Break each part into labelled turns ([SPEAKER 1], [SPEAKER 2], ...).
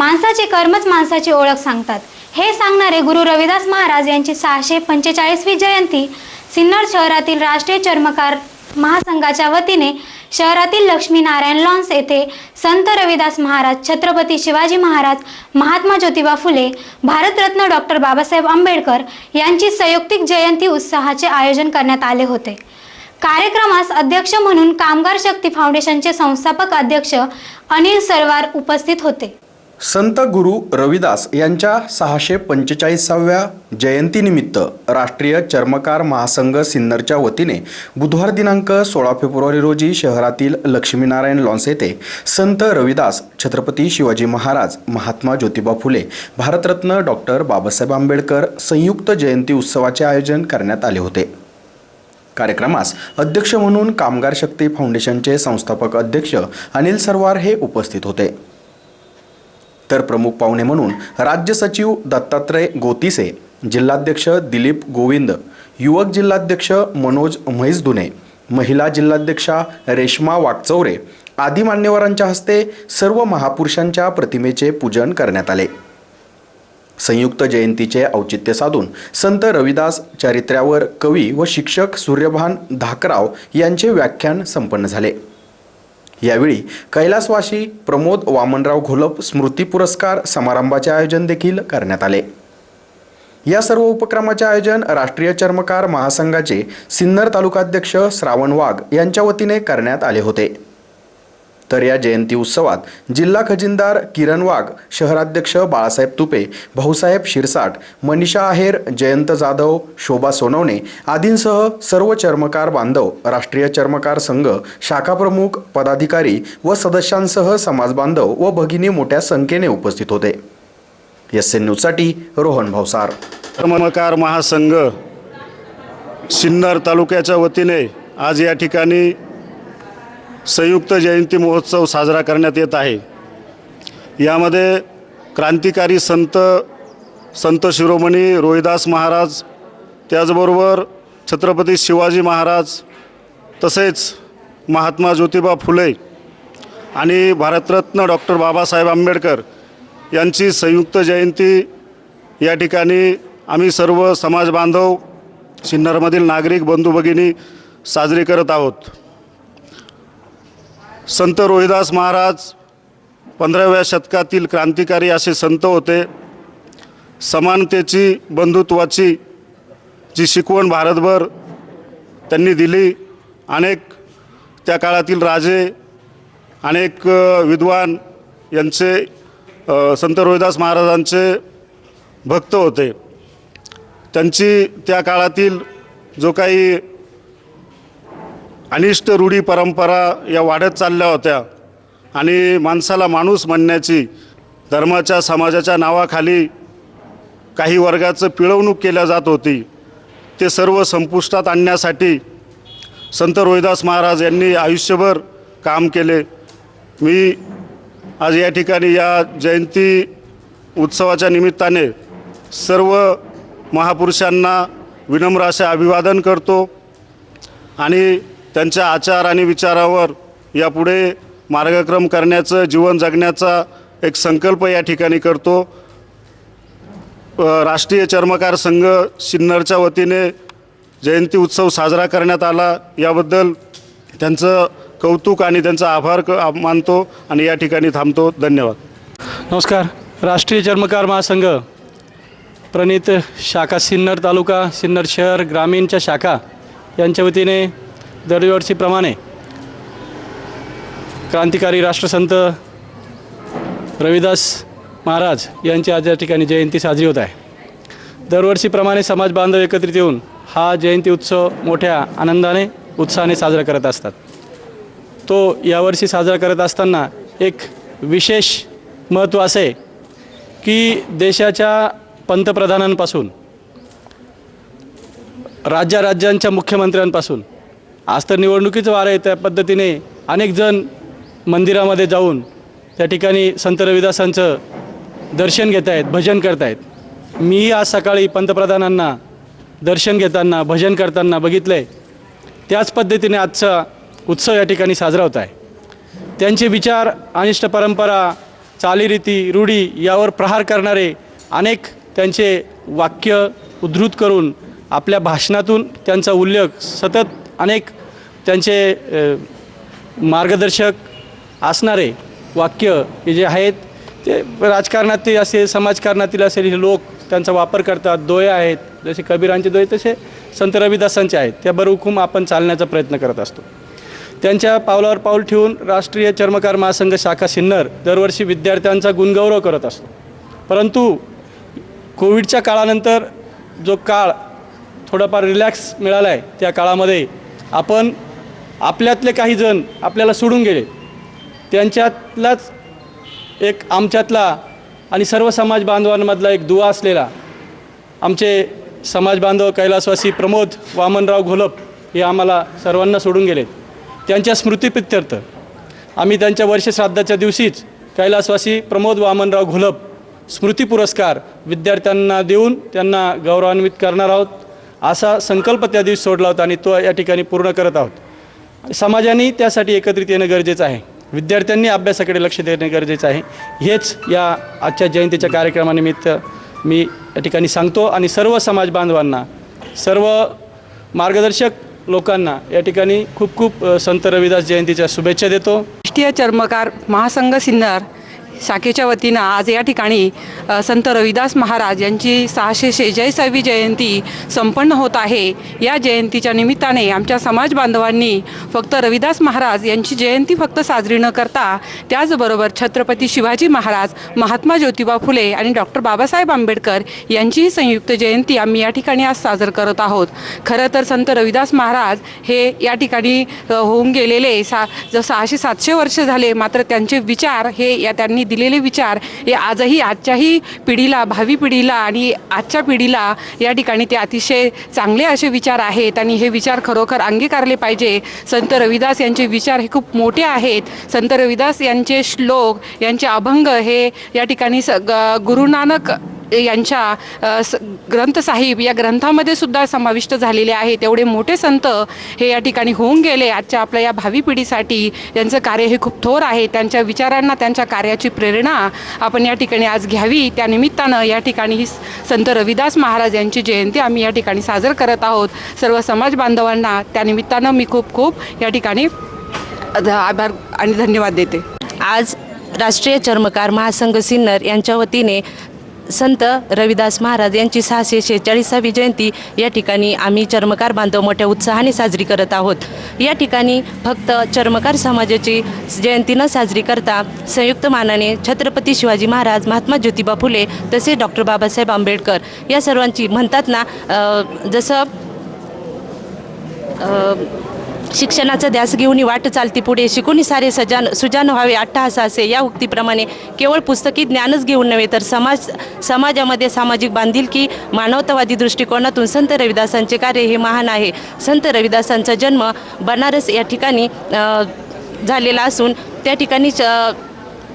[SPEAKER 1] माणसाचे कर्मच माणसाची ओळख सांगतात. हे सांगणारे गुरु रविदास महाराज यांची सहाशे पंचेचाळीसवी जयंती सिन्नर शहरातील राष्ट्रीय चर्मकार महासंघाच्या वतीने शहरातील लक्ष्मीनारायण लॉन्स येथे संत रविदास महाराज छत्रपती शिवाजी महाराज महात्मा ज्योतिबा फुले भारतरत्न डॉक्टर बाबासाहेब आंबेडकर यांची संयुक्तिक जयंती उत्साहाचे आयोजन करण्यात आले होते. कार्यक्रमास अध्यक्ष म्हणून कामगार शक्ती फाउंडेशनचे संस्थापक अध्यक्ष अनिल सरवार उपस्थित होते.
[SPEAKER 2] संत गुरु रविदास यांच्या सहाशे पंचेचाळीसाव्या जयंतीनिमित्त राष्ट्रीय चर्मकार महासंघ सिन्नरच्या वतीने बुधवार दिनांक सोळा फेब्रुवारी रोजी शहरातील लक्ष्मीनारायण लॉन्स येथे संत रविदास छत्रपती शिवाजी महाराज महात्मा ज्योतिबा फुले भारतरत्न डॉक्टर बाबासाहेब आंबेडकर संयुक्त जयंती उत्सवाचे आयोजन करण्यात आले होते. कार्यक्रमास अध्यक्ष म्हणून कामगार शक्ती फाउंडेशनचे संस्थापक अध्यक्ष अनिल सरवार हे उपस्थित होते. तर प्रमुख पाहुणे म्हणून राज्य सचिव दत्तात्रय गोतिसे जिल्हाध्यक्ष दिलीप गोविंद युवक जिल्हाध्यक्ष मनोज म्हैसदुने महिला जिल्हाध्यक्षा रेश्मा वाकचौरे आदी मान्यवरांच्या हस्ते सर्व महापुरुषांच्या प्रतिमेचे पूजन करण्यात आले. संयुक्त जयंतीचे औचित्य साधून संत रविदास चारित्र्यावर कवी व शिक्षक सूर्यभान धाकराव यांचे व्याख्यान संपन्न झाले. यावेळी कैलासवासी प्रमोद वामनराव घोलप स्मृती पुरस्कार समारंभाचे आयोजन देखील करण्यात आले. या सर्व उपक्रमाचे आयोजन राष्ट्रीय चर्मकार महासंघाचे सिन्नर तालुकाध्यक्ष श्रावण वाघ यांच्या वतीने करण्यात आले होते. तर या जयंती उत्सवात जिल्हा खजिनदार किरण वाघ शहराध्यक्ष बाळासाहेब तुपे भाऊसाहेब शिरसाट मनीषा आहेर जयंत जाधव शोभा सोनवणे आदींसह सर्व चर्मकार बांधव राष्ट्रीय चर्मकार संघ शाखाप्रमुख पदाधिकारी व सदस्यांसह समाज बांधव व भगिनी मोठ्या संख्येने उपस्थित होते. एस एन न्यूजसाठी रोहन भावसार
[SPEAKER 3] चर्मकार महासंघ सिन्नर तालुक्याच्या वतीने आज या ठिकाणी संयुक्त जयंती महोत्सव साजरा करण्यात येत आहे. यामध्ये क्रांतिकारी संत संत शिरोमणी रोहिदास महाराज त्याचबरोबर छत्रपती शिवाजी महाराज तसेच महात्मा ज्योतिबा फुले आणि भारतरत्न डॉक्टर बाबासाहेब आंबेडकर यांची संयुक्त जयंती या ठिकाणी आम्ही सर्व समाज बांधव सिन्नरमधील नागरिक बंधू भगिनी साजरी करत आहोत. संत रोहिदास महाराज पंधराव्या शतकातील क्रांतिकारी असे संत होते. समानतेची बंधुत्वाची जी शिकवण भारतभर त्यांनी दिली. अनेक त्या काळातील राजे अनेक विद्वान यांचे संत रोहिदास महाराजांचे भक्त होते. त्यांची त्या काळातील जो काही अनिष्ट रूढी परंपरा या वाढत चालल्या होत्या. आणि माणसाला माणूस म्हणण्याची धर्माच्या समाजाच्या नावाखाली काही वर्गाचं पिळवणूक केल्या जात होती. ते सर्व संपुष्टात आणण्यासाठी संत रोहिदास महाराज यांनी आयुष्यभर काम केले. मी आज या ठिकाणी या जयंती उत्सवाच्या निमित्ताने सर्व महापुरुषांना विनम्र असे अभिवादन करतो. आणि त्यांच्या आचार आणि विचारावर यापुढे मार्गक्रम करण्याचं जीवन जगण्याचा एक संकल्प या ठिकाणी करतो. राष्ट्रीय चर्मकार संघ सिन्नरच्या वतीने जयंती उत्सव साजरा करण्यात आला. याबद्दल त्यांचं कौतुक आणि त्यांचा आभार क मानतो आणि या ठिकाणी थांबतो. धन्यवाद.
[SPEAKER 4] नमस्कार. राष्ट्रीय चर्मकार महासंघ प्रणित शाखा सिन्नर तालुका सिन्नर शहर ग्रामीणच्या शाखा यांच्या वतीने दरवर्षीप्रमाणे क्रांतिकारी राष्ट्रसंत रविदास महाराज यांची आज या ठिकाणी जयंती साजरी होत आहे. दरवर्षीप्रमाणे समाज बांधव एकत्रित येऊन हा जयंती उत्सव मोठ्या आनंदाने उत्साहाने साजरा करत असतात. तो यावर्षी साजरा करत असताना एक विशेष महत्त्व असे की देशाच्या पंतप्रधानांपासून राज्या राज्यांच्या मुख्यमंत्र्यांपासून आज तर निवडणुकीचं वार आहे त्या पद्धतीने अनेक जण मंदिरामध्ये जाऊन त्या ठिकाणी संत रविदासांचं दर्शन घेत आहेत भजन करत आहेत. मीही आज सकाळी पंतप्रधानांना दर्शन घेताना भजन करताना बघितलं आहे त्याच पद्धतीने आजचा उत्सव या ठिकाणी साजरा होत आहे. त्यांचे विचार अनिष्ट परंपरा चालीरीती रूढी यावर प्रहार करणारे अनेक त्यांचे वाक्य उद्धृत करून आपल्या भाषणातून त्यांचा उल्लेख सतत अनेक त्यांचे मार्गदर्शक असणारे वाक्य हे जे आहेत ते राजकारणातील असेल समाजकारणातील असेल हे लोक त्यांचा वापर करतात. दोये आहेत जसे कबीरांचे दोये तसे संत रविदासांचे आहेत. त्या बरहुकूम आपण चालण्याचा प्रयत्न करत असतो. त्यांच्या पावलावर पाऊल ठेवून राष्ट्रीय चर्मकार महासंघ शाखा सिन्नर दरवर्षी विद्यार्थ्यांचा गुणगौरव करत असतो. परंतु कोविडच्या काळानंतर जो काळ थोडाफार रिलॅक्स मिळाला आहे त्या काळामध्ये आपण आपल्यातले काही जण आपल्याला सोडून गेले. त्यांच्यातलाच एक आमच्यातला आणि सर्व समाज बांधवांमधला एक दुवा असलेला आमचे समाज बांधव कैलासवासी प्रमोद वामनराव घोलप हे आम्हाला सर्वांना सोडून गेलेत त्यांच्या स्मृतीप्रित्यर्थ आम्ही त्यांच्या वर्षश्राद्धाच्या दिवशीच कैलासवासी प्रमोद वामनराव घोलप स्मृती पुरस्कार विद्यार्थ्यांना देऊन त्यांना गौरवान्वित करणार आहोत. असा संकल्प त्या दिवशी सोडला होता आणि तो या ठिकाणी पूर्ण करत आहोत. समाजाने त्यासाठी एकत्रित येणं गरजेचं आहे. विद्यार्थ्यांनी अभ्यासाकडे लक्ष देणं गरजेचं आहे. हेच या आजच्या जयंतीच्या कार्यक्रमानिमित्त मी या ठिकाणी सांगतो आणि सर्व समाज बांधवांना सर्व मार्गदर्शक लोकांना या ठिकाणी खूप खूप संत रविदास जयंतीच्या शुभेच्छा देतो.
[SPEAKER 5] राष्ट्रीय चर्मकार महासंघ सिन्नर शाखेच्या वतीनं आज या ठिकाणी संत रविदास महाराज यांची सहाशे शेहेचाळीसावी जयंती संपन्न होत आहे. या जयंतीच्या निमित्ताने आमच्या समाज बांधवांनी फक्त रविदास महाराज यांची जयंती फक्त साजरी न करता त्याचबरोबर छत्रपती शिवाजी महाराज महात्मा ज्योतिबा फुले आणि डॉक्टर बाबासाहेब आंबेडकर यांचीही संयुक्त जयंती आम्ही या ठिकाणी आज साजर करत आहोत. खरं तर संत रविदास महाराज हे या ठिकाणी होऊन गेलेले सा सहाशे सातशे वर्ष झाले मात्र त्यांचे विचार हे या त्यांनी दिलेले विचार हे आजही आजच्याही पिढीला भावी पिढीला आणि आजच्या पिढीला या ठिकाणी ते अतिशय चांगले असे विचार आहेत आणि हे विचार खरोखर अंगीकारले पाहिजे. संत रविदास यांचे विचार हे खूप मोठे आहेत. संत रविदास यांचे श्लोक यांचे अभंग हे या ठिकाणी स ग यांच्या स ग्रंथसाहिब या ग्रंथामध्ये सुद्धा समाविष्ट झालेले आहे तेवढे मोठे संत हे या ठिकाणी होऊन गेले. आजच्या आपल्या या भावी पिढीसाठी यांचं कार्य हे खूप थोर आहे. त्यांच्या विचारांना त्यांच्या कार्याची प्रेरणा आपण या ठिकाणी आज घ्यावी. त्या निमित्तानं या ठिकाणी ही संत रविदास महाराज यांची जयंती आम्ही या ठिकाणी साजर करत आहोत. सर्व समाज बांधवांना त्यानिमित्तानं मी खूप खूप या ठिकाणी आभार आणि धन्यवाद देते.
[SPEAKER 6] आज राष्ट्रीय चर्मकार महासंघ सिन्नर यांच्या वतीने संत रविदास महाराज यांची सहाशे शेहेचाळीसावी जयंती या ठिकाणी आम्ही चर्मकार बांधव मोठ्या उत्साहाने साजरी करत आहोत. या ठिकाणी फक्त चर्मकार समाजाची जयंती न साजरी करता संयुक्त मानाने छत्रपती शिवाजी महाराज महात्मा ज्योतिबा फुले तसेच डॉक्टर बाबासाहेब आंबेडकर या सर्वांची म्हणतात ना जसं शिक्षणाचा ध्यास घेऊन वाट चालती पुढे. शिकून सारे सजान सुजान व्हावे अट्टहास असे. या उक्तीप्रमाणे केवळ पुस्तकी ज्ञानच घेऊन नव्हे तर समाज समाजामध्ये सामाजिक बांधिलकी मानवतावादी दृष्टिकोनातून संत रविदासांचे कार्य हे महान आहे. संत रविदासांचा जन्म बनारस या ठिकाणी झालेला असून त्या ठिकाणी च-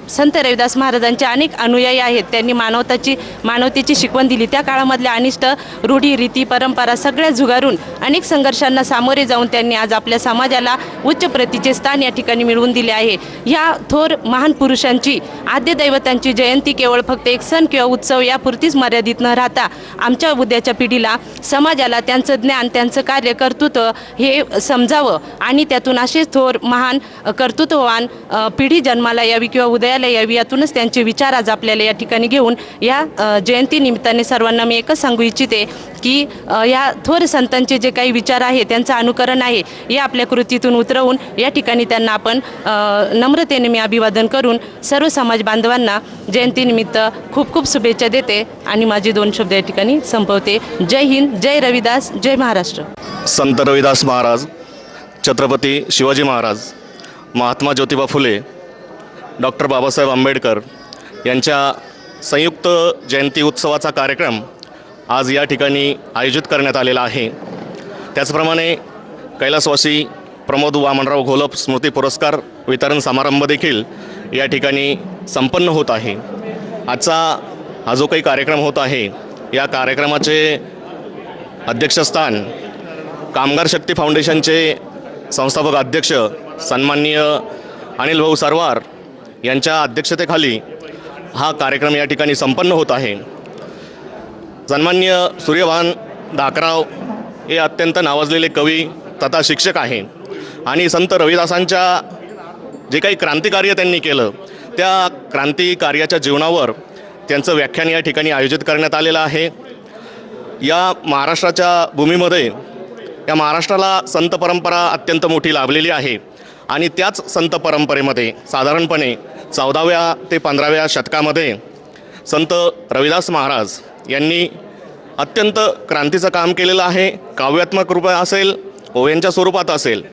[SPEAKER 6] संत रविदास महाराजांचे अनेक अनुयायी आहेत. त्यांनी मानवताची मानवतेची शिकवण दिली. त्या काळामधल्या अनिष्ट रूढी रीती परंपरा सगळ्या झुगारून अनेक संघर्षांना सामोरे जाऊन त्यांनी आज आपल्या समाजाला उच्च प्रतीचे स्थान या ठिकाणी मिळवून दिले आहे. ह्या थोर महान पुरुषांची आद्यदैवतांची जयंती केवळ फक्त एक सण किंवा उत्सव यापुरतीच मर्यादित न राहता आमच्या उद्याच्या पिढीला समाजाला त्यांचं ज्ञान त्यांचं कार्य कर्तृत्व हे समजावं आणि त्यातून असेच थोर महान कर्तृत्ववान पिढी जन्माला यावी किंवा आपल्याला या यातूनच त्यांचे विचार आज आपल्याला या ठिकाणी घेऊन या जयंतीनिमित्ताने सर्वांना मी एकच सांगू इच्छिते की या थोर संतांचे जे काही विचार आहे त्यांचं अनुकरण आहे हे आपल्या कृतीतून उतरवून या ठिकाणी त्यांना आपण नम्रतेने मी अभिवादन करून सर्व समाज बांधवांना जयंतीनिमित्त खूप खूप शुभेच्छा देते आणि माझे दोन शब्द या ठिकाणी संपवते. जय हिंद जय रविदास जय महाराष्ट्र.
[SPEAKER 7] संत रविदास महाराज छत्रपती शिवाजी महाराज महात्मा ज्योतिबा फुले डॉक्टर बाबासाहेब आंबेडकर यांच्या संयुक्त जयंती उत्सवाचा कार्यक्रम आज या ठिकाणी आयोजित करण्यात आलेला आहे. त्याचप्रमाणे कैलासवासी प्रमोद वामनराव घोलप स्मृती पुरस्कार वितरण समारंभ देखील या ठिकाणी संपन्न होत आहे. आजचा हा जो काही कार्यक्रम होत आहे या कार्यक्रमाचे अध्यक्षस्थान कामगार शक्ती फाउंडेशनचे संस्थापक अध्यक्ष सन्माननीय अनिल भाऊ सरवार यांच्या अध्यक्षतेखाली हा कार्यक्रम या ठिकाणी संपन्न होत आहे. सन्मान्य सूर्यभान धाकराव हे अत्यंत नावाजलेले कवी तथा शिक्षक आहे. आणि संत रविदासांच्या जे काही क्रांतिकार्य त्यांनी केलं त्या क्रांतिकार्याच्या जीवनावर त्यांचं व्याख्यान या ठिकाणी आयोजित करण्यात आलेलं आहे. या महाराष्ट्राच्या भूमीमध्ये या महाराष्ट्राला संत परंपरा अत्यंत मोठी लाभलेली आहे. आणि त्याच संत परंपरेमध्ये साधारणपणे चौदाव्या ते पंधराव्या शतकामध्ये संत रविदास महाराज यांनी अत्यंत क्रांतीचं काम केलेलं आहे. काव्यात्मक रूप असेल ओव्यांच्या स्वरूपात असेल.